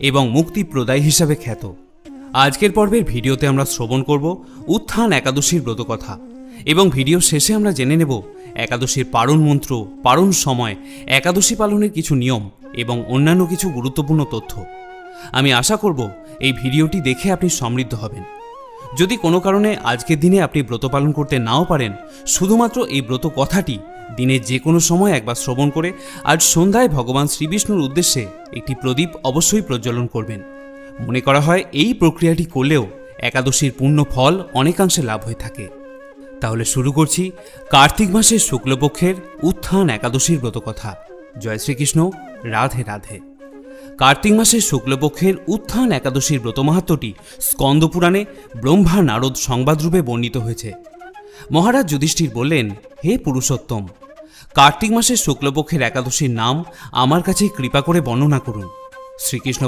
এবং মুক্তিপ্রদায় হিসাবে খ্যাত। আজকের পর্বের ভিডিওতে আমরা শ্রবণ করব উত্থান একাদশীর ব্রতকথা এবং ভিডিও শেষে আমরা জেনে নেব একাদশীর পারণ মন্ত্র, পারণ সময়, একাদশী পালনের কিছু নিয়ম এবং অন্যান্য কিছু গুরুত্বপূর্ণ তথ্য। আমি আশা করব এই ভিডিওটি দেখে আপনি সমৃদ্ধ হবেন। যদি কোনো কারণে আজকের দিনে আপনি ব্রত পালন করতে নাও পারেন, শুধুমাত্র এই ব্রত কথাটি দিনের যে কোনো সময় একবার শ্রবণ করে আজ সন্ধ্যায় ভগবান শ্রীবিষ্ণুর উদ্দেশ্যে একটি প্রদীপ অবশ্যই প্রজ্বলন করবেন। মনে করা হয় এই প্রক্রিয়াটি করলেও একাদশীর পূর্ণ ফল অনেকাংশে লাভ হয়ে থাকে। তাহলে শুরু করছি কার্তিক মাসের শুক্লপক্ষের উত্থান একাদশীর ব্রতকথা। জয় শ্রীকৃষ্ণ, রাধে রাধে। কার্তিক মাসের শুক্লপক্ষের উত্থান একাদশীর ব্রতমাহাত্মটি স্কন্দপুরাণে ব্রহ্মা নারদ সংবাদরূপে বর্ণিত হয়েছে। মহারাজ যুধিষ্ঠির বললেন, হে পুরুষোত্তম কার্তিক মাসের শুক্লপক্ষের একাদশীর নাম আমার কাছে কৃপা করে বর্ণনা করুন। শ্রীকৃষ্ণ